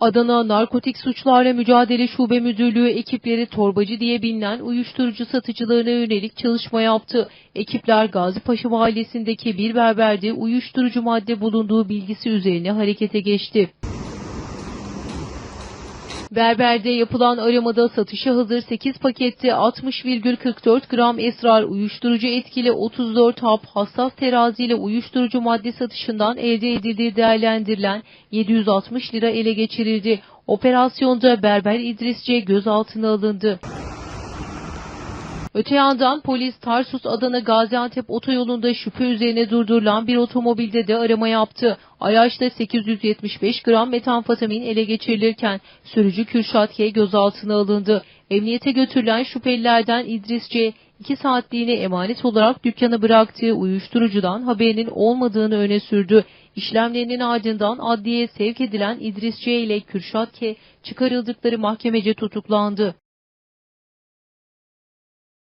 Adana Narkotik Suçlarla Mücadele Şube Müdürlüğü ekipleri torbacı diye bilinen uyuşturucu satıcılarına yönelik çalışma yaptı. Ekipler Gazipaşa Mahallesi'ndeki bir berberde uyuşturucu madde bulunduğu bilgisi üzerine harekete geçti. Berberde yapılan aramada satışa hazır 8 pakette 60,44 gram esrar uyuşturucu etkili 34 hap hassas teraziyle uyuşturucu madde satışından elde edildiği değerlendirilen 760 lira ele geçirildi. Operasyonda Berber İdrisçe gözaltına alındı. Öte yandan polis Tarsus Adana Gaziantep otoyolunda şüphe üzerine durdurulan bir otomobilde de arama yaptı. Ayaş'ta 875 gram metamfetamin ele geçirilirken sürücü Kürşat K gözaltına alındı. Emniyete götürülen şüphelilerden İdris C. 2 saatliğine emanet olarak dükkana bıraktığı uyuşturucudan haberinin olmadığını öne sürdü. İşlemlerinin ardından adliyeye sevk edilen İdris C. ile Kürşat K. çıkarıldıkları mahkemece tutuklandı.